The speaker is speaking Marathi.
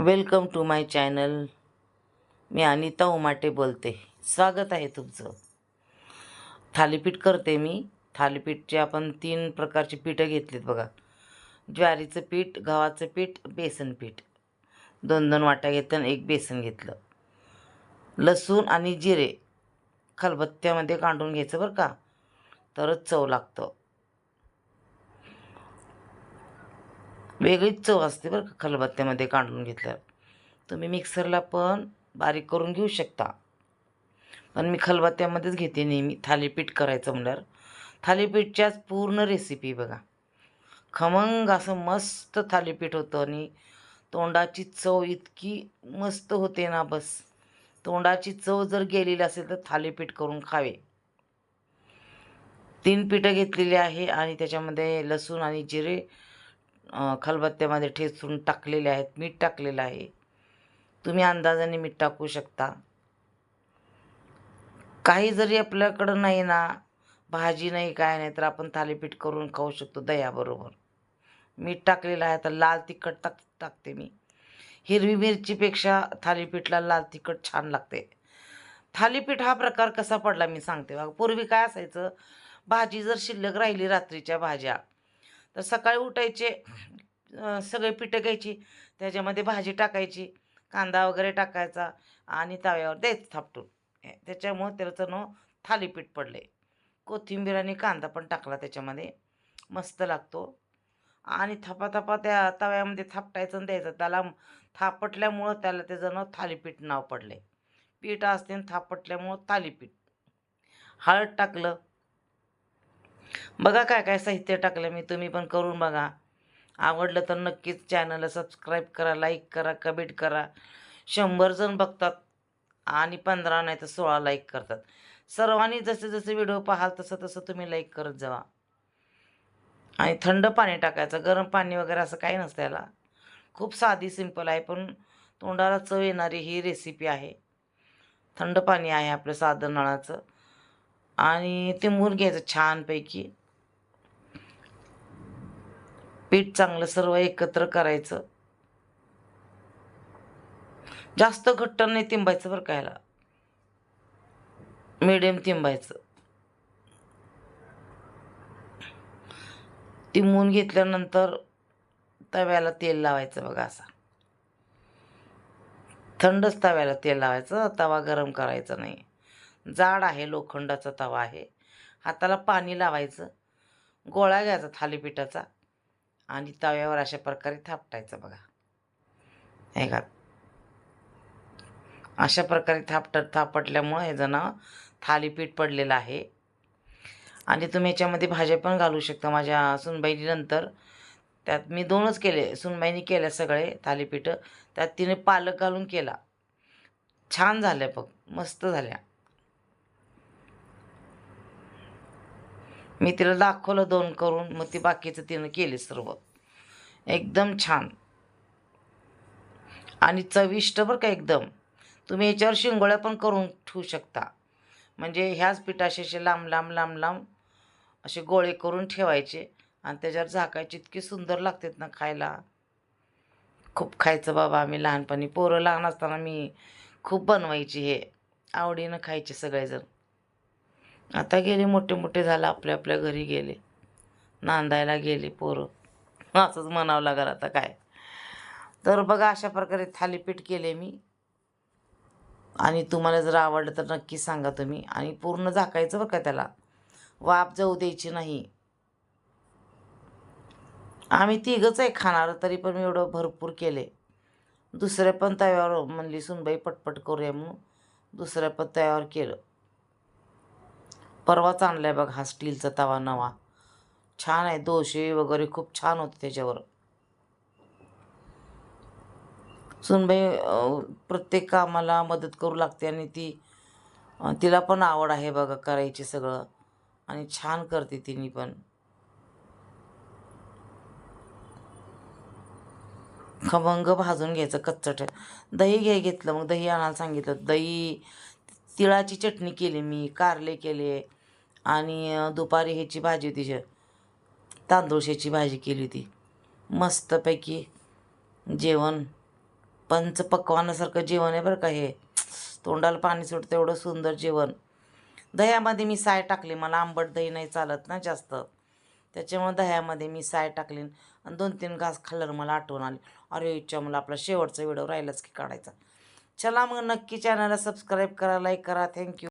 Welcome to my channel. मी अनिता उमाटे बोलते. स्वागत आहे तुमचं. थालीपीठ करते मी. थालीपीठचे आपण तीन प्रकारची पीठं घेतलीत बघा. ज्वारीचं पीठ गव्हाचं पीठ बेसन पीठ. दोन दोन वाट्या घेतलं आणि एक बेसन घेतलं. लसूण आणि जिरे खलबत्त्यामध्ये काढून घ्यायचं बरं का? तरच चव लागतं. वेगळीच चव असते बरं का खलबत्त्यामध्ये काढून घेतल्यावर. तुम्ही मिक्सरला पण बारीक करून घेऊ शकता. पण मी खलबत्त्यामध्येच घेते नेहमी थालीपीठ करायचं म्हणल्यावर. थालीपीठच्याच पूर्ण रेसिपी बघा. खमंग असं मस्त थालीपीठ होतं आणि तोंडाची चव इतकी मस्त होते ना बस. तोंडाची चव जर गेलेली असेल तर थालीपीठ करून खावे. तीन पिठं घेतलेली आहे आणि त्याच्यामध्ये लसूण आणि जिरे खलबत्त्यामध्ये ठेचून टाकलेले आहेत मीठ टाकलेलं आहे. तुम्ही अंदाजाने मीठ टाकू शकता. काही जरी आपल्याकडं नाही ना भाजी नाही काय नाही तर आपण थालीपीठ करून खाऊ शकतो दह्याबरोबर. मीठ टाकलेलं आहे तर लाल तिखट टाक टाकते मी. हिरवी मिरचीपेक्षा थालीपीठला लाल तिखट छान लागते. थालीपीठ हा प्रकार कसा पडला मी सांगते बघा. पूर्वी काय असायचं भाजी जर शिल्लक राहिली रात्रीच्या भाज्या तर सकाळी उठायचे सगळे पिठं घ्यायची त्याच्यामध्ये भाजी टाकायची कांदा वगैरे टाकायचा आणि तव्यावर द्यायचं थापटून. त्याच्यामुळं त्याचं नाव थालीपीठ पडले कोथिंबीर आणि कांदा पण टाकला त्याच्यामध्ये. मस्त लागतो. आणि थपा थपा त्या तव्यामध्ये थापटायचं आणि द्यायचं. त्याला थापटल्यामुळं त्याला त्याचं नाव थालीपीठ नाव पडले पीठ असते आणि थापटल्यामुळं थालीपीठ. हळद टाकलं बघा काय काय साहित्य टाकलं मी तुम्ही पण करून बघा. आवडलं तर नक्कीच चॅनलला सबस्क्राईब करा लाईक करा कमेंट करा. शंभर जण बघतात आणि पंधरा नाही तर सोळा लाईक करतात. सर्वांनी जसे जसे व्हिडिओ पाहाल तसं तसं तुम्ही लाईक करत जावा. आणि थंड पाणी टाकायचं गरम पाणी वगैरे असं काही नसतं याला. खूप साधी सिंपल आहे पण तोंडाला चव येणारी ही रेसिपी आहे. थंड पाणी आहे आपलं साधं नळाचं. आणि ते मूर घ्यायचं छानपैकी पीठ चांगलं सर्व एकत्र करायचं. जास्त घट्ट नाही तिंबायचं बरं कायला. मिडियम तिंबायचं. तिंबून घेतल्यानंतर तव्याला तेल लावायचं बघा असा. थंडच तव्याला तेल लावायचं तवा गरम करायचा नाही. जाड आहे लोखंडाचा तवा आहे. हाताला पाणी लावायचं. गोळा घ्यायचा थालीपीठाचा आणि तव्यावर अशा प्रकारे थापटायचं बघा. हे का? अशा प्रकारे थापट थापटल्यामुळं हे जण थालीपीठ पडलेलं आहे. आणि तुम्ही याच्यामध्ये भाज्या पण घालू शकता. माझ्या सुनबाईनीनंतर त्यात मी दोनच केले. सुनबाईनी केल्या सगळे थालीपीठं. त्यात तिने पालक घालून केला. छान झाल्या बघ. मस्त झाल्या. मी तिला दाखवलं दोन करून मग ती बाकीचं तिनं केली सर्व. एकदम छान. आणि चविष्ट बरं का एकदम. तुम्ही याच्यावर शिंगोळ्या पण करून ठेवू शकता. म्हणजे ह्याच पिठाशी असे लांब लांब लांब लांब असे गोळे करून ठेवायचे आणि त्याच्यावर झाकायचे. इतकी सुंदर लागतात ना खायला. खूप खायचं बाबा आम्ही लहानपणी. पोरं लहान असताना मी खूप बनवायची हे. आवडीनं खायचे सगळेजण. आता गेले मोठे मोठे झालं आपल्या आपल्या घरी गेले. नांदायला गेले पोरं. असंच म्हणावं लागेल आता काय. तर बघा अशा प्रकारे थालीपीठ केले मी. आणि तुम्हाला जर आवडलं तर नक्की सांगा तुम्ही. आणि पूर्ण झाकायचं बरं का त्याला. वाफ जाऊ द्यायची नाही. आम्ही तिघंच आहे खाणार तरी पण मी एवढं भरपूर केले. दुसऱ्या पण तव्यावर म्हणली सुनबाई पटपट करूया म्हणून. दुसऱ्या पण तव्यावर केलं. परवाच आणलाय बघ हा स्टीलचा तवा नवा. छान आहे दोशे वगैरे खूप छान होते त्याच्यावर. सुनबाई प्रत्येक कामाला मदत करू लागते आणि ती तिला पण आवड आहे बघा करायची सगळं. आणि छान करते तिने पण. खमंग भाजून घ्यायचं कच्चट दही घे घेतलं मग दही आणायला सांगितलं. दही तिळाची चटणी केली मी कारले केले. आणि दुपारी ह्याची भाजी होती जे तांदूळशाची भाजी केली होती. मस्तपैकी जेवण पंचपक्वानासारखं जेवण आहे बरं का हे. तोंडाला पाणी सुटतं एवढं सुंदर जेवण. दह्यामध्ये मी साय टाकली मला आंबट दही नाही चालत ना जास्त. त्याच्यामुळे दह्यामध्ये मी साय टाकली आणि दोन तीन घास खाल्ल्यावर मला आठवण आली. अरे इच्छा मला आपला शेवटचा व्हिडिओ राहिलाच की काढायचा. चला मग नक्की चॅनलला सबस्क्राईब करा लाईक करा. थँक्यू